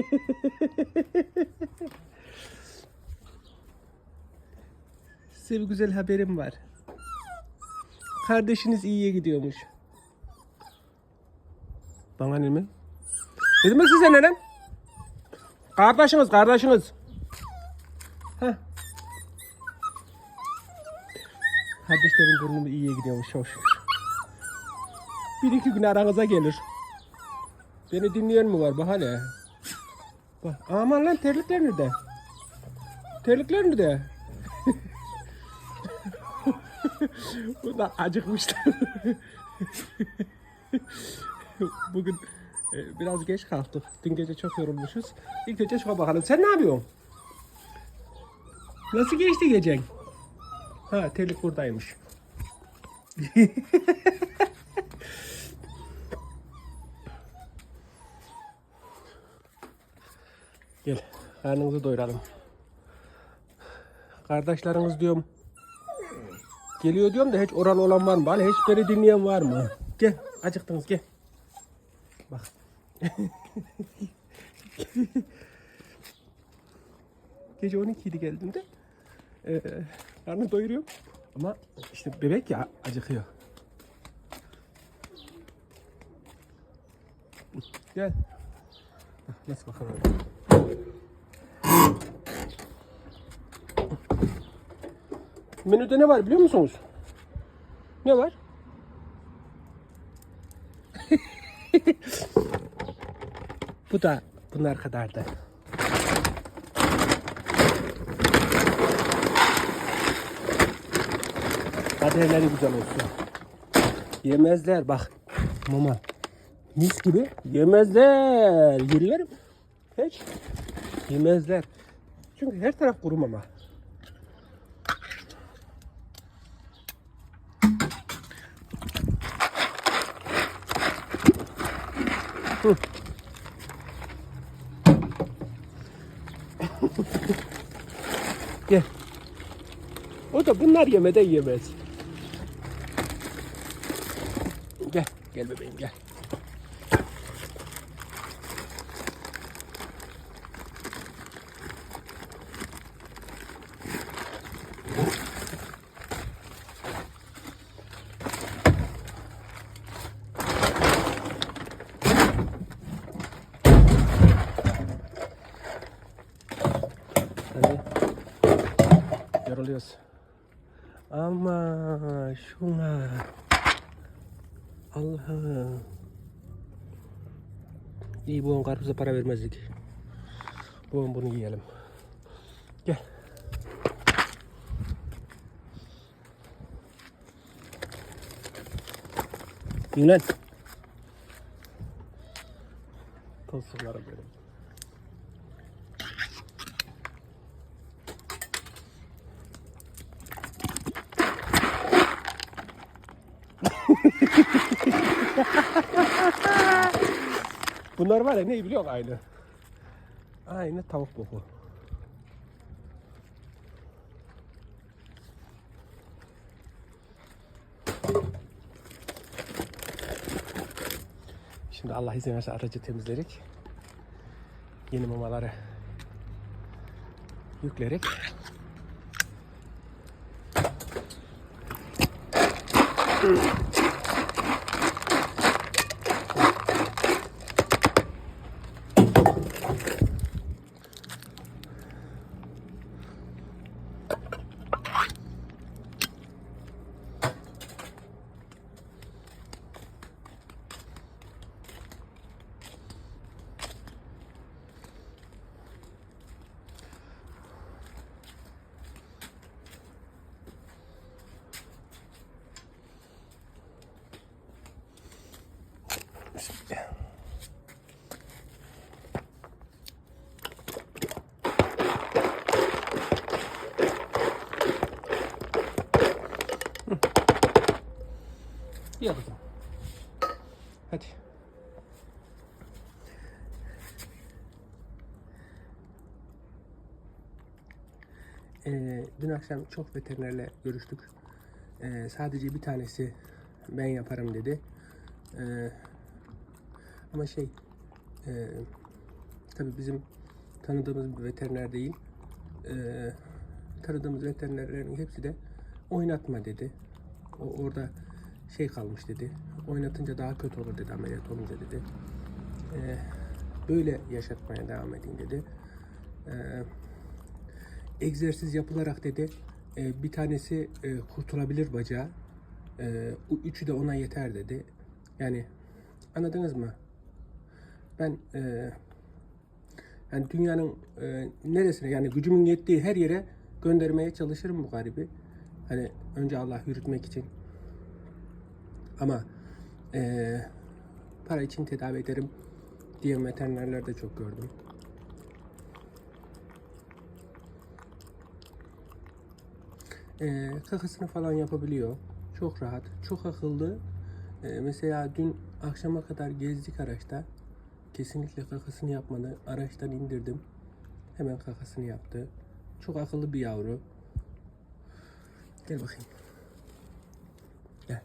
Size bir güzel haberim var. Kardeşiniz iyiye gidiyormuş. Bana ne mi? Ne demek size ne lan? Kardeşiniz, kardeşiniz. Heh. Kardeşlerin durumu iyiye gidiyormuş şükür. Bir iki gün aranıza gelir. Beni dinleyen mi var? Bak hele. Bak, aman lan terlikler nerede? Terlikler nerede? Bu da acıkmışlar. Bugün e, biraz geç kalktık. Dün gece çok yorulmuşuz. İlk önce şuna bakalım. Sen ne yapıyorsun? Nasıl geçti gecen? Ha terlik buradaymış. Gel karnınızı doyuralım. Kardeşleriniz diyorum. Geliyor diyorum da hiç oralı olan var mı? Bana hiç beni dinleyen var mı? Gel acıktınız gel. Bak. Gece 12'ydi geldiğimde. Ee, karnı doyuruyorum. Ama işte bebek ya acıkıyor. Gel. Nasıl bakalım. Menüde ne var biliyor musunuz? Ne var? Bu da bunlar kadardı. Kaderleri güzel olsun. Yemezler bak. Mama. Mis gibi yemezler. Yerler Hiç. Yemezler. Çünkü her taraf kuru mama. Hı. Gel. O da bunlar yemeden yemez. Gel, gel bebeğim gel. Hadi. Yoruluyoruz. Ama şuna. Allah'ım. İyi bu on karpuza para vermezdik. Bu bunu yiyelim. Gel. Yiyin lan. Tozsunlarım Bunlar var ya ne biliyor aynı. Aynı tavuk boku. Şimdi Allah izin verirse aracı temizlerik. Yeni mamaları yüklerik. Ye kızım. Hadi. Ee, dün akşam çok veterinerle görüştük. Ee, sadece bir tanesi ben yaparım dedi. Ee, ama şey e, Tabii bizim tanıdığımız bir veteriner değil. Ee, tanıdığımız veterinerlerin hepsi de oynatma dedi. O orada şey kalmış dedi. Oynatınca daha kötü olur dedi ameliyat olunca dedi. Ee, böyle yaşatmaya devam edin dedi. Ee, egzersiz yapılarak dedi e, bir tanesi e, kurtulabilir bacağı. E, üçü de ona yeter dedi. Yani anladınız mı? Ben e, yani dünyanın e, neresine yani gücümün yettiği her yere göndermeye çalışırım bu garibi. Hani önce Allah yürütmek için. Ama e, para için tedavi ederim diye veterinerler de çok gördüm. E, kakasını falan yapabiliyor. Çok rahat, çok akıllı. E, mesela dün akşama kadar gezdik araçta. Kesinlikle kakasını yapmadı. Araçtan indirdim. Hemen kakasını yaptı. Çok akıllı bir yavru. Gel bakayım. Gel.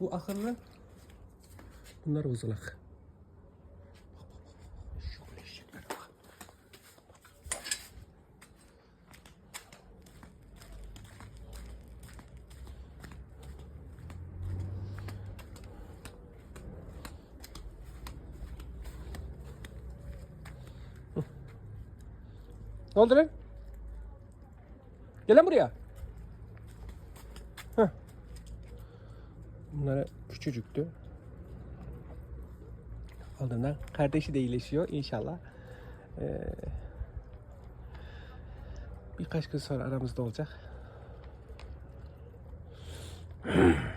Bu akıllı. Bunlar uzalak. Ne oldu lan? Gel lan buraya. Bunlara küçücüktü. Aldığında kardeşi de iyileşiyor inşallah. Ee, birkaç gün sonra aramızda olacak.